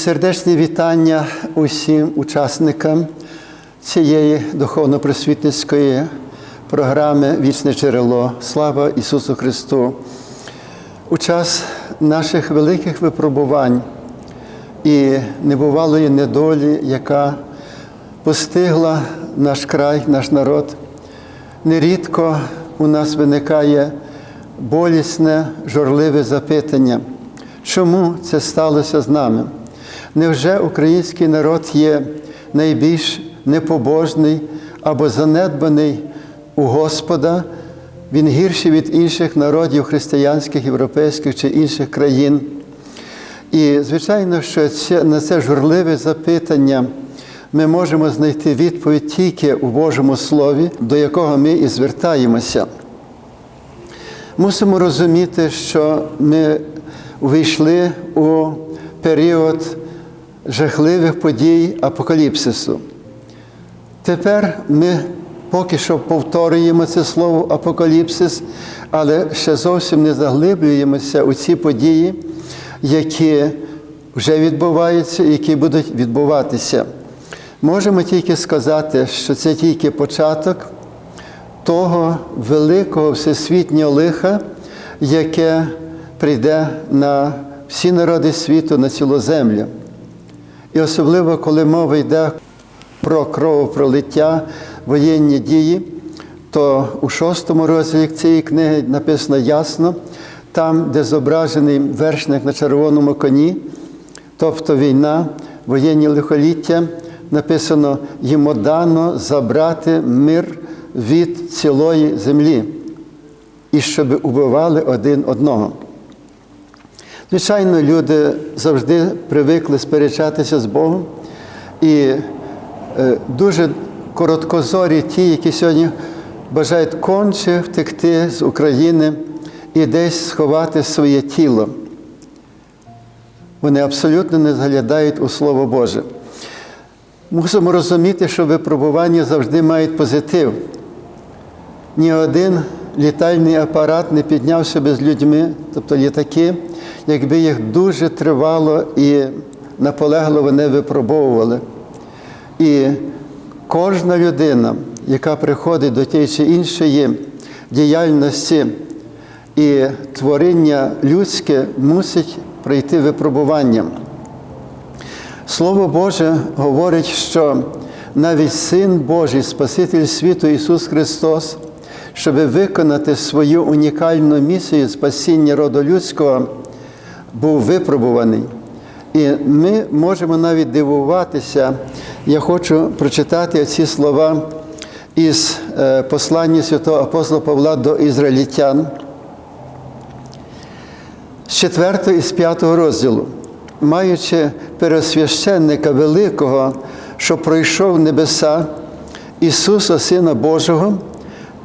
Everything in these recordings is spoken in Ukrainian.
Сердечні вітання усім учасникам цієї духовно-просвітницької програми Вічне джерело. Слава Ісусу Христу! У час наших великих випробувань і небувалої недолі, яка постигла наш край, наш народ, нерідко у нас виникає болісне, жорливе запитання, чому це сталося з нами? Невже український народ є найбільш непобожний або занедбаний у Господа? Він гірший від інших народів християнських, європейських чи інших країн. І, звичайно, що на це журливе запитання ми можемо знайти відповідь тільки у Божому Слові, до якого ми і звертаємося. Мусимо розуміти, що ми увійшли у період жахливих подій апокаліпсису. Тепер ми поки що повторюємо це слово апокаліпсис, але ще зовсім не заглиблюємося у ці події, які вже відбуваються які будуть відбуватися. Можемо тільки сказати, що це тільки початок того великого всесвітнього лиха, яке прийде на всі народи світу, на цілу землю. І особливо, коли мова йде про кровопролиття, воєнні дії, то у шостому розділі цієї книги написано ясно, там, де зображений вершник на червоному коні, тобто війна, воєнні лихоліття, написано йому дано забрати мир від цілої землі, і щоб убивали один одного. Звичайно, люди завжди привикли сперечатися з Богом, і е, дуже короткозорі ті, які сьогодні бажають конче втекти з України і десь сховати своє тіло. Вони абсолютно не заглядають у Слово Боже. Мусимо розуміти, що випробування завжди мають позитив. Ні один літальний апарат не піднявся би з людьми, тобто літаки, якби їх дуже тривало і наполегливо не випробовували. І кожна людина, яка приходить до тієї чи іншої діяльності і творіння людське, мусить пройти випробуванням. Слово Боже говорить, що навіть Син Божий, Спаситель світу Ісус Христос, щоб виконати свою унікальну місію спасіння роду людського, був випробуваний. І ми можемо навіть дивуватися. Я хочу прочитати ці слова із послання святого апостола Павла до ізраїльтян з 4 і з 5 розділу, маючи пересвященника великого, що пройшов небеса, Ісуса, Сина Божого,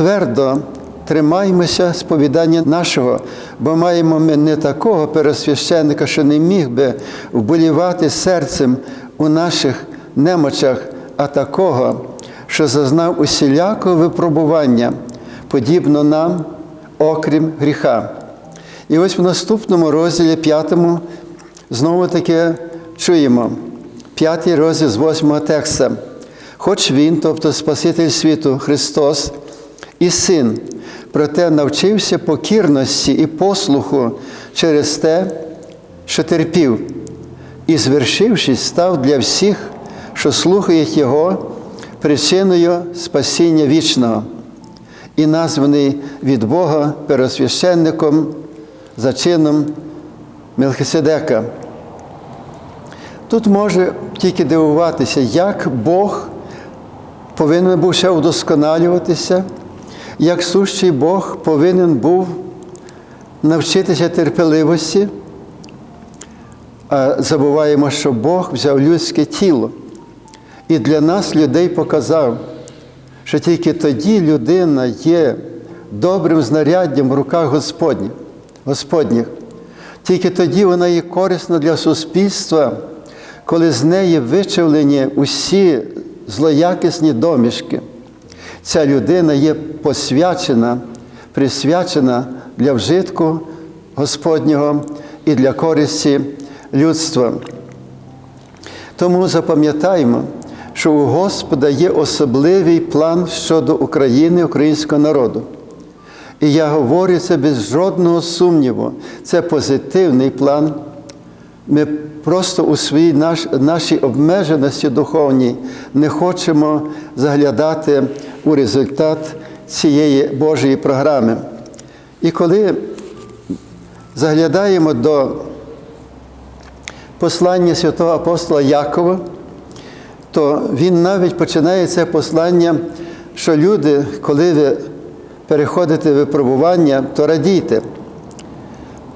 твердо тримаймося сповідання нашого, бо маємо ми не такого пересвященника, що не міг би вболівати серцем у наших немочах, а такого, що зазнав усілякого випробування, подібно нам, окрім гріха. І ось в наступному розділі п'ятому знову таки чуємо п'ятий розділ з восьмого текста. Хоч Він, тобто Спаситель світу Христос і Син, проте навчився покірності і послуху через те, що терпів, і, звершившись, став для всіх, що слухають Його, причиною спасіння вічного, і названий від Бога первосвященником за чином Мелхиседека. Тут може тільки дивуватися, як Бог повинен був ще удосконалюватися, як сущий Бог повинен був навчитися терпеливості, а забуваємо, що Бог взяв людське тіло і для нас, людей, показав, що тільки тоді людина є добрим знаряддям в руках Господніх. Господніх. Тільки тоді вона є корисна для суспільства, коли з неї вичавлені усі злоякісні домішки. Ця людина є посвячена, присвячена для вжитку Господнього і для користі людства. Тому запам'ятаймо, що у Господа є особливий план щодо України, українського народу. І я говорю це без жодного сумніву. Це позитивний план. Ми просто у своїй наш, нашій обмеженості духовній не хочемо заглядати у результат цієї Божої програми. І коли заглядаємо до послання святого апостола Якова, то він навіть починає це послання, що люди, коли ви переходите випробування, то радійте.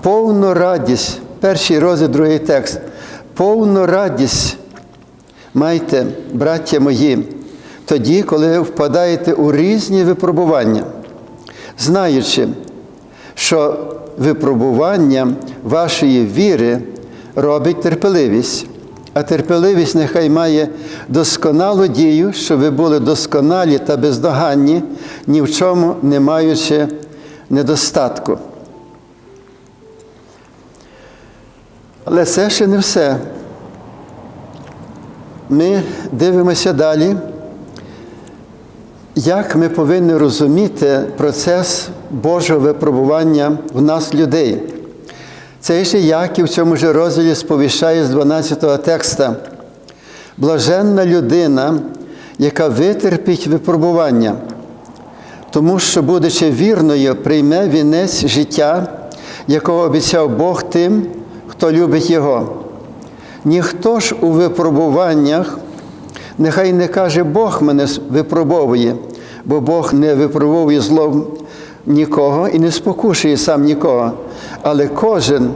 Повну радість, перший розділ, другий текст. Повну радість майте, браття мої, тоді, коли впадаєте у різні випробування, знаючи, що випробування вашої віри робить терпеливість, а терпеливість нехай має досконалу дію, щоб ви були досконалі та бездоганні, ні в чому не маючи недостатку. Але це ще не все. Ми дивимося далі, як ми повинні розуміти процес Божого випробування в нас людей. Цей же Яків в цьому ж розділі сповіщає з 12 текста. Блаженна людина, яка витерпить випробування, тому що, будучи вірною, прийме вінець життя, якого обіцяв Бог тим, хто любить Його. Ніхто ж у випробуваннях, нехай не каже, Бог мене випробовує, бо Бог не випробовує злом нікого і не спокушує сам нікого. Але кожен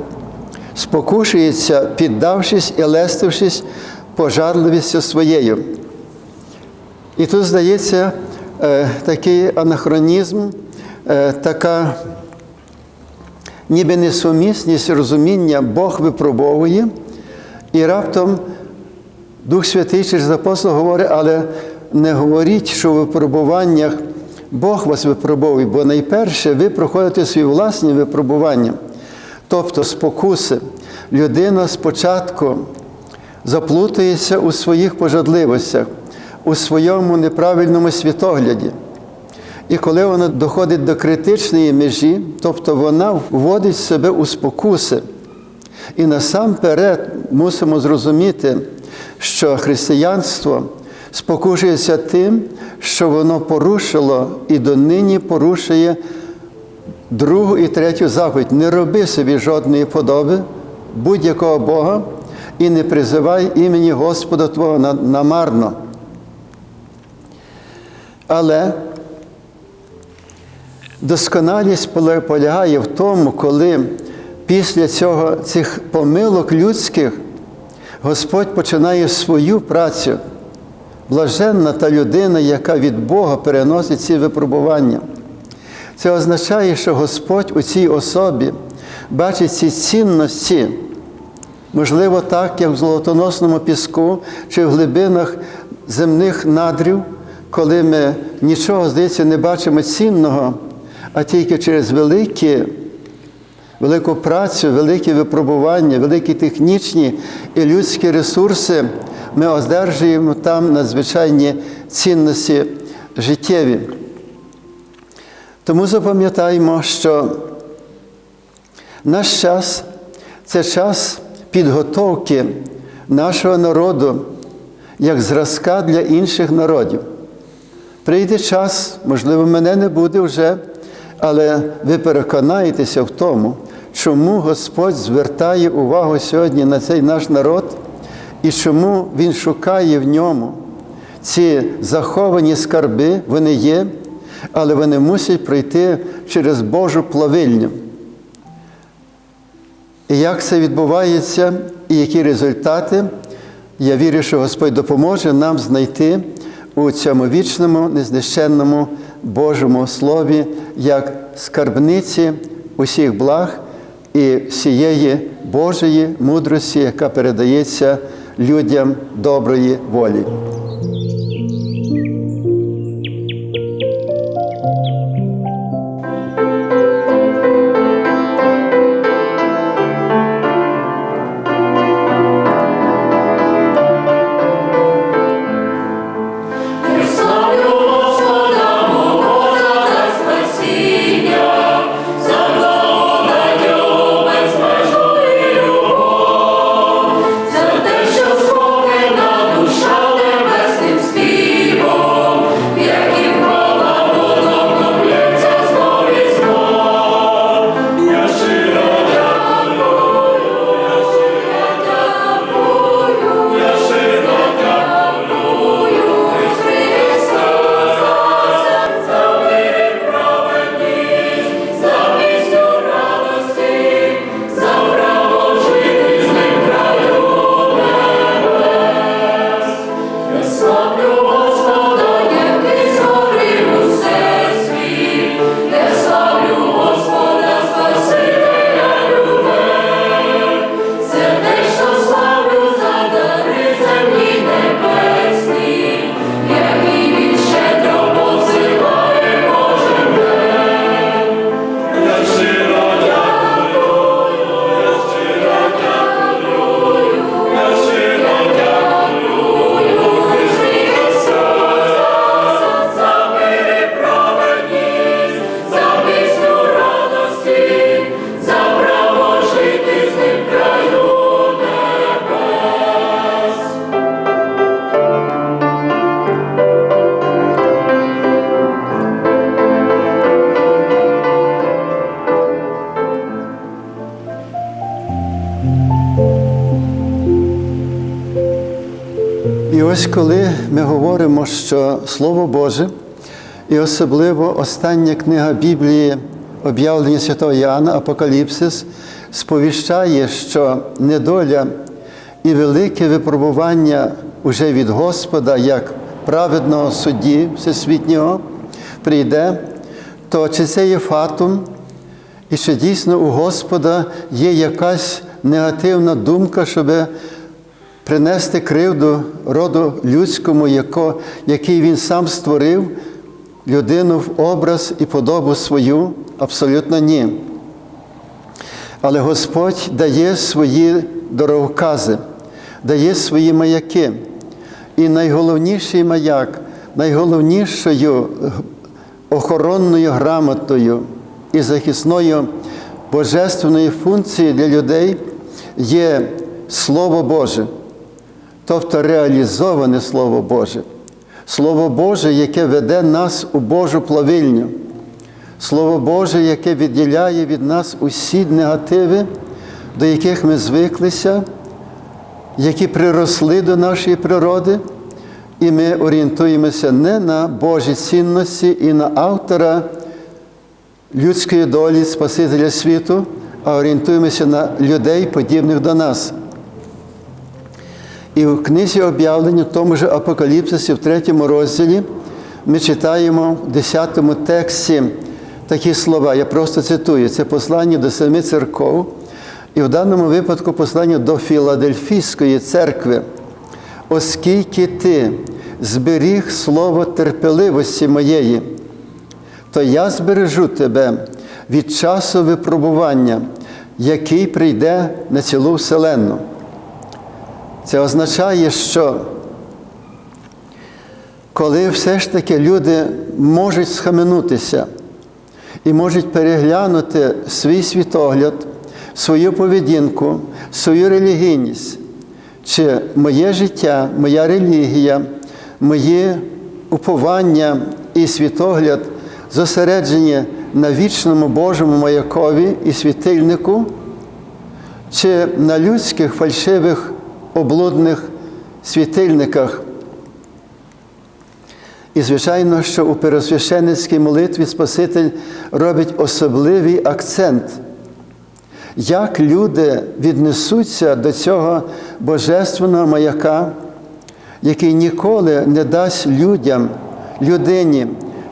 спокушується, піддавшись і лестившись пожарливістю своєю. І тут здається такий анахронізм, така ніби несумісність розуміння Бог випробовує, і раптом Дух Святий через апостол говорить, але не говоріть, що в випробуваннях Бог вас випробовує, бо найперше ви проходите свої власні випробування, тобто спокуси. Людина спочатку заплутається у своїх пожадливостях, у своєму неправильному світогляді. І коли вона доходить до критичної межі, тобто вона вводить себе у спокуси. І насамперед мусимо зрозуміти, що християнство спокушується тим, що воно порушило і донині порушує другу і третю заповідь. Не роби собі жодної подоби будь-якого Бога і не призивай імені Господа Твого намарно. Але досконалість полягає в тому, коли після цього, цих помилок людських Господь починає свою працю. Блаженна та людина, яка від Бога переносить ці випробування. Це означає, що Господь у цій особі бачить ці цінності, можливо, так, як в золотоносному піску чи в глибинах земних надрів, коли ми нічого, здається, не бачимо цінного, а тільки через великі, велику працю, великі випробування, великі технічні і людські ресурси ми одержуємо там надзвичайні цінності життєві. Тому запам'ятаємо, що наш час це час підготовки нашого народу як зразка для інших народів. Прийде час, можливо, мене не буде вже, але ви переконаєтеся в тому, чому Господь звертає увагу сьогодні на цей наш народ і чому Він шукає в ньому ці заховані скарби, вони є, але вони мусять пройти через Божу плавильню. І як це відбувається, і які результати, я вірю, що Господь допоможе нам знайти у цьому вічному, незнищенному Божому Слові, як скарбниці усіх благ і всієї Божої мудрості, яка передається людям доброї волі. Deus. Ось коли ми говоримо, що Слово Боже, і особливо остання книга Біблії, об'явлення Святого Іоанна, Апокаліпсис, сповіщає, що недоля і велике випробування уже від Господа, як праведного судді Всесвітнього, прийде, то чи це є фатум, і чи дійсно у Господа є якась негативна думка, щоб принести кривду роду людському, яко, який він сам створив, людину в образ і подобу свою? Абсолютно ні. Але Господь дає свої дороговкази, дає свої маяки. І найголовніший маяк, найголовнішою охоронною грамотою і захисною божественною функцією для людей є Слово Боже, тобто реалізоване Слово Боже, Слово Боже, яке веде нас у Божу плавильню, Слово Боже, яке відділяє від нас усі негативи, до яких ми звиклися, які приросли до нашої природи, і ми орієнтуємося не на Божі цінності і на автора людської долі Спасителя світу, а орієнтуємося на людей, подібних до нас. І в книзі об'явлення, в тому ж Апокаліпсисі, в третьому розділі, ми читаємо в 10 тексті такі слова. Я просто цитую: це послання до семи церков, і в даному випадку послання до Філадельфійської церкви. Оскільки ти зберіг слово терпеливості моєї, то я збережу тебе від часу випробування, який прийде на цілу вселенну. Це означає, що коли все ж таки люди можуть схаменутися і можуть переглянути свій світогляд, свою поведінку, свою релігійність, чи моє життя, моя релігія, моє уповання і світогляд зосереджені на вічному Божому маякові і світильнику, чи на людських фальшивих облудних світильниках. І, звичайно, що у первосвященницькій молитві Спаситель робить особливий акцент, як люди віднесуться до цього божественного маяка, який ніколи не дасть людям, людині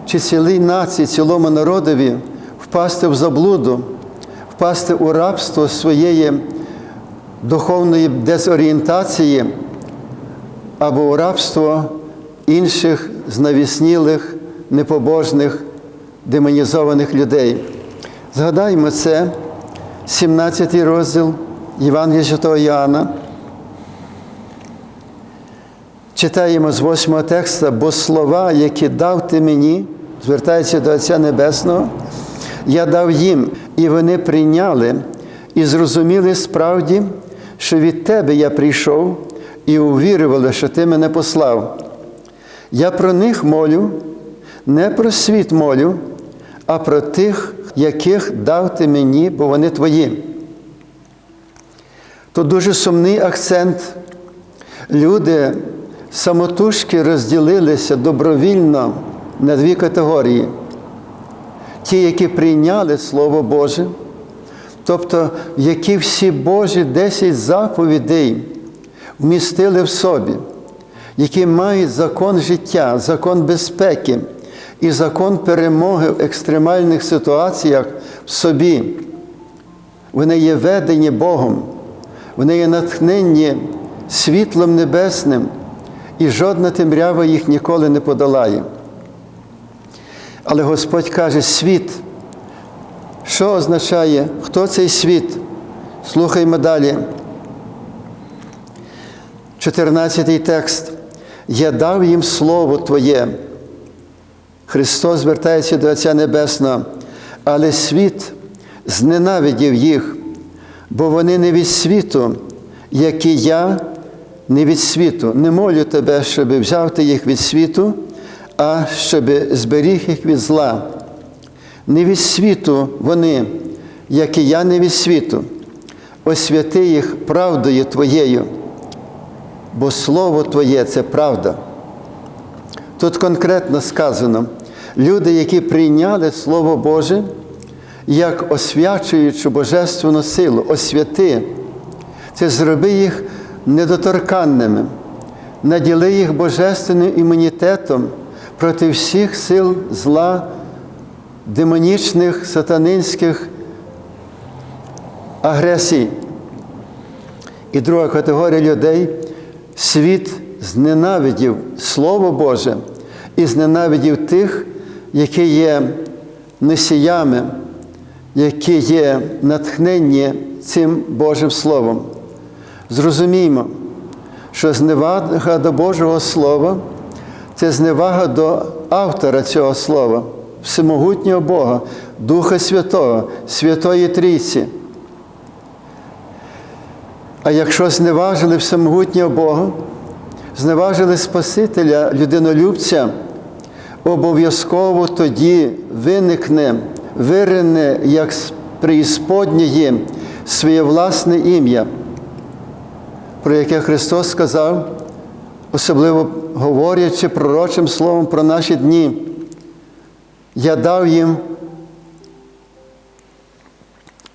чи цілій нації, цілому народові впасти в заблуду, впасти у рабство своєї духовної дезорієнтації або у рабство інших знавіснілих, непобожних, демонізованих людей. Згадаймо це, 17 розділ Євангелія Святого Іоанна. Читаємо з 8 текста, бо слова, які дав ти мені, звертається до Отця Небесного, я дав їм, і вони прийняли і зрозуміли справді, що від тебе я прийшов, і увірували, що ти мене послав. Я про них молю, не про світ молю, а про тих, яких дав ти мені, бо вони твої. Тут дуже сумний акцент. Люди самотужки розділилися добровільно на дві категорії. Ті, які прийняли Слово Боже, тобто які всі Божі 10 заповідей вмістили в собі, які мають закон життя, закон безпеки і закон перемоги в екстремальних ситуаціях в собі. Вони є ведені Богом, вони є натхненні світлом небесним, і жодна темрява їх ніколи не подолає. Але Господь каже, світ, Що означає, хто цей світ? Слухаймо далі. 14 текст. Я дав їм Слово Твоє. Христос звертається до Отця Небесного, але світ зненавидів їх, бо вони не від світу, як і я не від світу. Не молю тебе, щоб взяв ти їх від світу, а щоб зберіг їх від зла. Не від світу вони, як і я не від світу. Освяти їх правдою Твоєю, бо Слово Твоє це правда. Тут конкретно сказано, люди, які прийняли Слово Боже, як освячуючу божественну силу, освяти, це зроби їх недоторканними, наділи їх божественним імунітетом проти всіх сил зла, демонічних, сатанинських агресій. І друга категорія людей світ зненавидів Слово Боже і зненавидів тих, які є носіями, які є натхненні цим Божим Словом. Зрозуміймо, що зневага до Божого Слова це зневага до автора цього слова, всемогутнього Бога, Духа Святого, Святої Трійці. А якщо зневажили всемогутнього Бога, зневажили Спасителя, людинолюбця, обов'язково тоді виникне, вирине, як з своє власне ім'я, про яке Христос сказав, особливо говорячи пророчим словом про наші дні. Я дав їм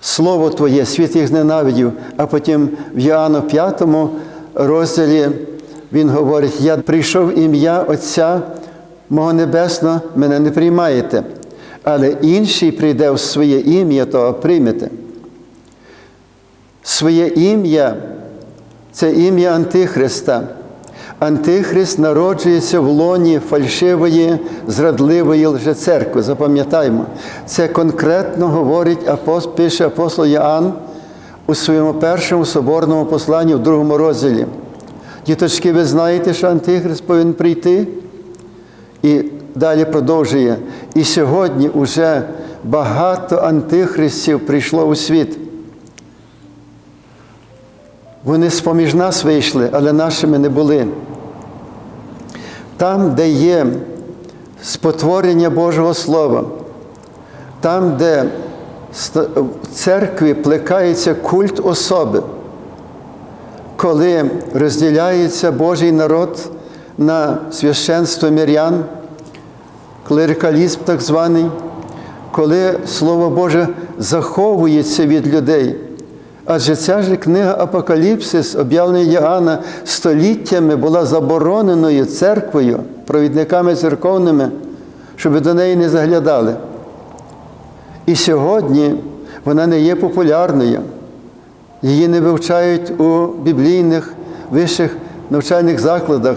Слово Твоє, світ їх зненавидів, а потім в Іоанна 5 розділі він говорить: Я прийшов ім'я Отця мого Небесного, мене не приймаєте, але інший прийде в своє ім'я, того приймете. Своє ім'я це ім'я Антихриста. Антихрист народжується в лоні фальшивої, зрадливої лжецеркви. Запам'ятаймо, це конкретно говорить апост, пише апостол Іоанн у своєму першому соборному посланні в другому розділі. Діточки, ви знаєте, що Антихрист повинен прийти? І далі продовжує. І сьогодні вже багато антихристів прийшло у світ. Вони з-поміж нас вийшли, але нашими не були. Там, де є спотворення Божого Слова, там, де в церкві плекається культ особи, коли розділяється Божий народ на священство мирян, клерикалізм так званий, коли Слово Боже заховується від людей. Адже ця ж книга Апокаліпсис, об'явлення Іоанна, століттями була забороненою церквою, провідниками церковними, щоб до неї не заглядали. І сьогодні вона не є популярною. Її не вивчають у біблійних вищих навчальних закладах.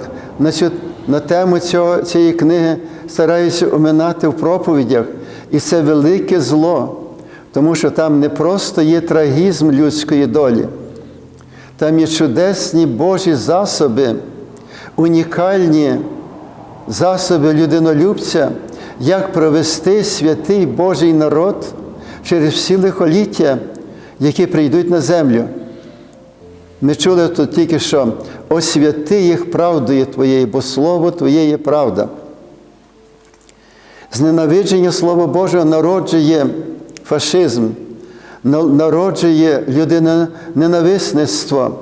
На, тему цього, цієї книги стараються оминати в проповідях. І це велике зло. Тому що там не просто є трагізм людської долі, там є чудесні Божі засоби, унікальні засоби людинолюбця, як провести святий Божий народ через всі лихоліття, які прийдуть на землю. Ми чули тут тільки що освяти їх правдою Твоєю, бо Слово Твоє є правда. Зненавидження Слова Божого народжує фашизм, народжує людиноненависництво,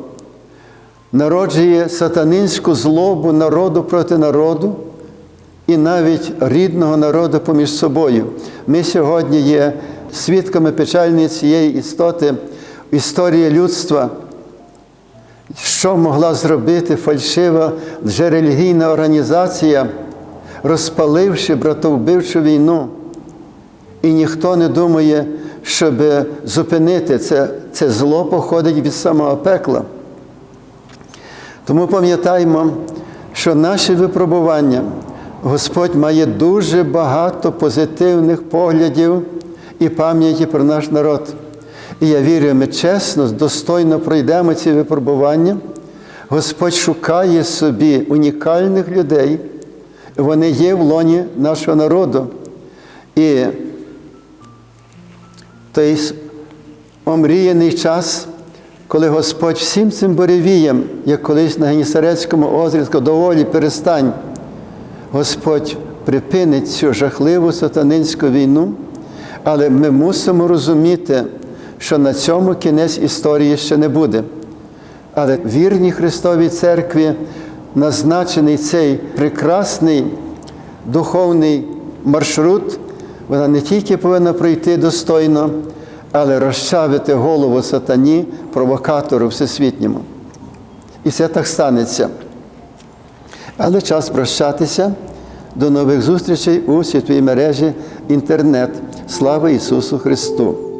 народжує сатанинську злобу народу проти народу і навіть рідного народу поміж собою. Ми сьогодні є свідками печальної цієї істоти, історії людства. Що могла зробити фальшива вже релігійна організація, розпаливши братовбивчу війну? І ніхто не думає, щоб зупинити це, це зло походить від самого пекла. Тому пам'ятаємо, що наші випробування Господь має дуже багато позитивних поглядів і пам'яті про наш народ. І я вірю, ми чесно, достойно пройдемо ці випробування. Господь шукає собі унікальних людей, вони є в лоні нашого народу. І той омріяний час, коли Господь всім цим буревіям, як колись на Генісарецькому озері, доволі перестань, Господь припинить цю жахливу сатанинську війну, але ми мусимо розуміти, що на цьому кінець історії ще не буде. Але вірній Христовій церкві назначений цей прекрасний духовний маршрут, вона не тільки повинна пройти достойно, але розчавити голову сатані, провокатору всесвітньому. І це так станеться. Але час прощатися. До нових зустрічей у світовій мережі інтернет. Слава Ісусу Христу!